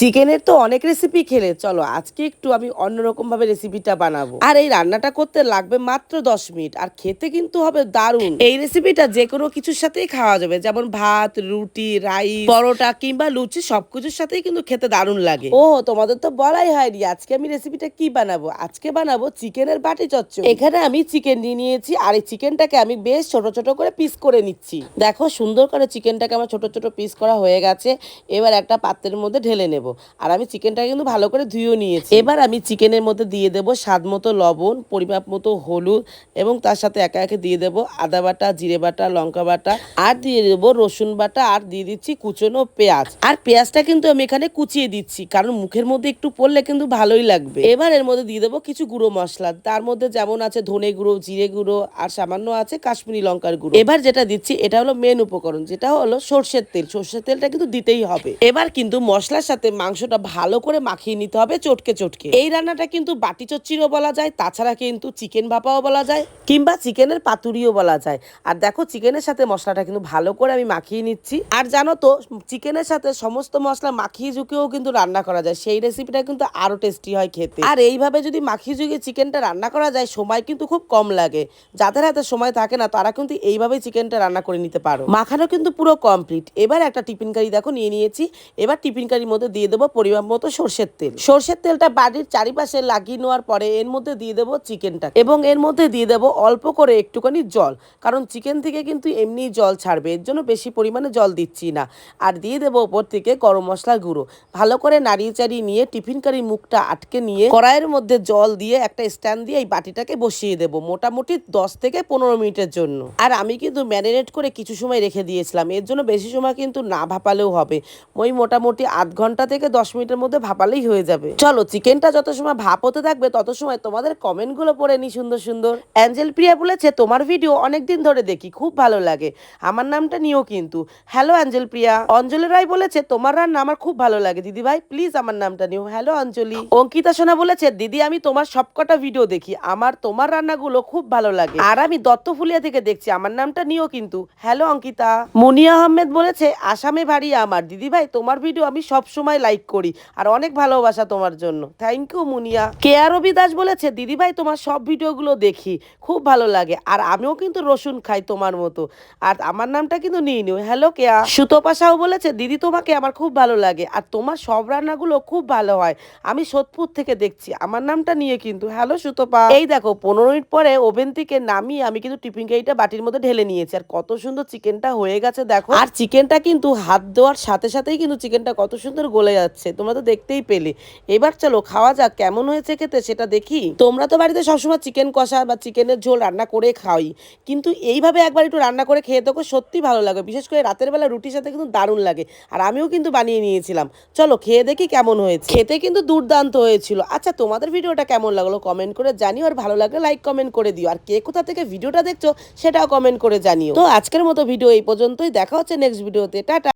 চিকেনের তো অনেক রেসিপি খেলে। চলো আজকে একটু আমি অন্যরকম ভাবে রেসিপিটা বানাবো। আর এই রান্নাটা করতে লাগবে মাত্র দশ মিনিট। আর খেতে কিন্তু হবে দারুণ। এই রেসিপিটা যে কোনো কিছুর সাথেই খাওয়া যাবে। যেমন ভাত রুটি রাইস পরোটা কিংবা লুচি সবকিছুর সাথেই কিন্তু খেতে দারুণ লাগে। ও তোমাদের তো বলাই হয়নি আজকে আমি রেসিপিটা কি বানাবো? আজকে বানাবো চিকেনের বাটি চচ্চড়ি। এখানে আমি চিকেন নিয়ে নিয়েছি আর এই চিকেনটাকে আমি বেশ ছোট ছোট করে পিস করে নিচ্ছি। দেখো সুন্দর করে চিকেনটাকে আমার ছোট ছোট পিস করা হয়ে গেছে। এবার একটা পাত্রের মধ্যে ঢেলে নেব। আর আমি চিকেনটা কিন্তু ভালো করে ধুয়েও নিয়েছি। এবার আমি চিকেনের মধ্যে দিয়ে দেবো স্বাদ মতো লবণ, পরিমাপ মতো হলুদ এবং তার সাথে একে একে দিয়ে দেবো আদা বাটা, জিরে বাটা, লঙ্কা বাটা আর দিয়ে দেবো রসুন বাটা আর দিয়ে দিচ্ছি কুচনো পেঁয়াজ। আর পেঁয়াজটা কিন্তু আমি এখানে কুচিয়ে দিচ্ছি কারণ মুখের মধ্যে একটু পড়লে কিন্তু ভালোই লাগবে। এবার এর মধ্যে দিয়ে দেবো কিছু গুঁড়ো মশলা। তার মধ্যে যেমন আছে ধনে গুঁড়ো, জিরে গুঁড়ো আর সামান্য আছে কাশ্মীরি লঙ্কার গুঁড়ো। এবার যেটা দিচ্ছি এটা হলো মেন উপকরণ, যেটা হলো সর্ষের তেল। সর্ষের তেলটা কিন্তু দিতেই হবে। এবার কিন্তু মশলার সাথে মাংসটা ভালো করে মাখিয়ে নিতে হবে চটকে চটকে। এই রান্নাটা কিন্তু বাটি চচ্চিরও বলা যায়, তাছাড়া কিন্তু চিকেন ভাপাও বলা যায়, কিংবা চিকেনের পাতুরিও বলা যায়। আর দেখো চিকেনের সাথে মশলাটা কিন্তু ভালো করে আমি মাখিয়ে নিচ্ছি। আর জানো তো, চিকেনের সাথে সমস্ত মশলা মাখিয়ে ঝুঁকেও কিন্তু রান্না করা যায়, সেই রেসিপিটা কিন্তু আরও টেস্টি হয় খেতে। আর এইভাবে যদি মাখিয়ে ঝুঁকে চিকেনটা রান্না করা যায়, সময় কিন্তু খুব কম লাগে। যাদের হাতে সময় থাকে না, তারা কিন্তু এইভাবেই চিকেনটা রান্না করে নিতে পারো। মাখানো কিন্তু পুরো কমপ্লিট এবার একটা টিফিন কারি দেখো নিয়ে নিয়েছি। এবার টিফিন কারির মধ্যে দিয়ে দেবো পরিমাণ মতো সর্ষের তেল। সর্ষের তেলটা বাড়ির চারিপাশে লাগিয়ে নেওয়ার পরে এর মধ্যে দিয়ে দেবো চিকেনটা। এবং এর মধ্যে দিয়ে দেবো অল্প করে একটুখানি জল। কারণ চিকেন থেকে কিন্তু এমনি জল ছাড়বে, এর জন্য বেশি পরিমাণে জল দিচ্ছি না। আর দিয়ে দেবো ওপর থেকে গরম মশলা গুঁড়ো। ভালো করে নাড়িয়ে চাড়িয়ে নিয়ে টিফিন কারির মুখটা আটকে নিয়ে কড়াইয়ের মধ্যে জল দিয়ে একটা স্ট্যান্ড দিয়ে এই বাটিটাকে বসিয়ে দেবো মোটামুটি দশ থেকে পনেরো মিনিটের জন্য। আর আমি কিন্তু ম্যারিনেট করে কিছু সময় রেখে দিয়েছিলাম। এর জন্য বেশি সময় কিন্তু না ভাপালেও হবে। ওই মোটামুটি আধ ঘণ্টা থেকে দশ মিনিটের মধ্যে ভাপালেই হয়ে যাবে। চলো, চিকেনটা যত সময় ভাপ হতে থাকবে, তত সময় তোমাদের কমেন্টগুলো পড়ে নি সুন্দর সুন্দর। অ্যাঞ্জেল প্রিয়া বলেছে, তোমার ভিডিও অনেকদিন ধরে দেখি, খুব ভালো লাগে। আমার নামটা নিও কিন্তু। হ্যালো অ্যাঞ্জেল প্রিয়া। অঞ্জলি রায় বলেছে, তোমার রান্না আমার খুব ভালো লাগে। দিদি ভাই প্লিজ আমার নামটা নিও। হ্যালো অঞ্জলি। অঙ্কিতা সোনা বলেছে, দিদি, আমি তোমার সবকটা ভিডিও দেখি। আমার, তোমার রান্নাগুলো খুব ভালো লাগে। আর আমি দত্তফুলিয়া থেকে দেখছি, আমার নামটা নিও কিন্তু। হ্যালো অঙ্কিতা। মুনিয়া আহমেদ বলেছে, আসামে বাড়ি আমার। দিদি ভাই, তোমার ভিডিও আমি সব সময় লাইক করি। আর অনেক ভালোবাসা তোমার জন্য। Thank you Muniya. কেয়া রবি দাস বলেছে দিদি ভাই তোমার সব ভিডিওগুলো দেখি। খুব ভালো লাগে। আর আমিও কিন্তু রসুন খাই তোমার মতো। আর আমার নামটা কিন্তু নিয়ে নিও হ্যালো কেয়া। সুতপা সাহু বলেছে, দিদি, তোমাকে আমার খুব ভালো লাগে। আর তোমার সব রান্নাগুলো খুব ভালো হয়। আমি সোদপুর থেকে দেখছি। আমার নামটা নিয়ে কিন্তু। হ্যালো সুতপা। এই দেখো, পনেরো মিনিট পরে ওভেন থেকে নামিয়ে আমি কিন্তু টিফিন কারিটা বাটির মধ্যে ঢেলে নিয়েছি। আর কত সুন্দর চিকেনটা হয়ে গেছে, দেখো। আর চিকেনটা কিন্তু হাত দেওয়ার সাথে সাথেই কিন্তু চিকেনটা কত সুন্দর গলে যাচ্ছে, তোমরা তো দেখতেই পেলে। এবার চলো, খাওয়া যাক, কেমন হয়েছে খেতে সেটা দেখি। তোমরা তো বাড়িতে সবসময় চিকেন কষা বা চিকেনের ঝোল রান্না করে খাওয়াই, কিন্তু এইভাবে একবার একটু রান্না করে খেয়ে দেখো সত্যি ভালো লাগে। বিশেষ করে রাতের বেলা রুটির সাথে কিন্তু দারুণ লাগে। আর আমিও কিন্তু বানিয়ে নিয়েছিলাম। চলো, খেয়ে দেখি কেমন হয়েছে। খেতে কিন্তু দুর্দান্ত হয়েছিল। আচ্ছা তোমাদের ভিডিওটা কেমন লাগল কমেন্ট করে জানিও, আর ভালো লাগলে লাইক কমেন্ট করে দিও। আর কে কোথা থেকে ভিডিওটা দেখছ, সেটাও কমেন্ট করে জানিও। তো আজকের মতো ভিডিও এই পর্যন্তই। দেখা হচ্ছে নেক্সট ভিডিওতে টাটা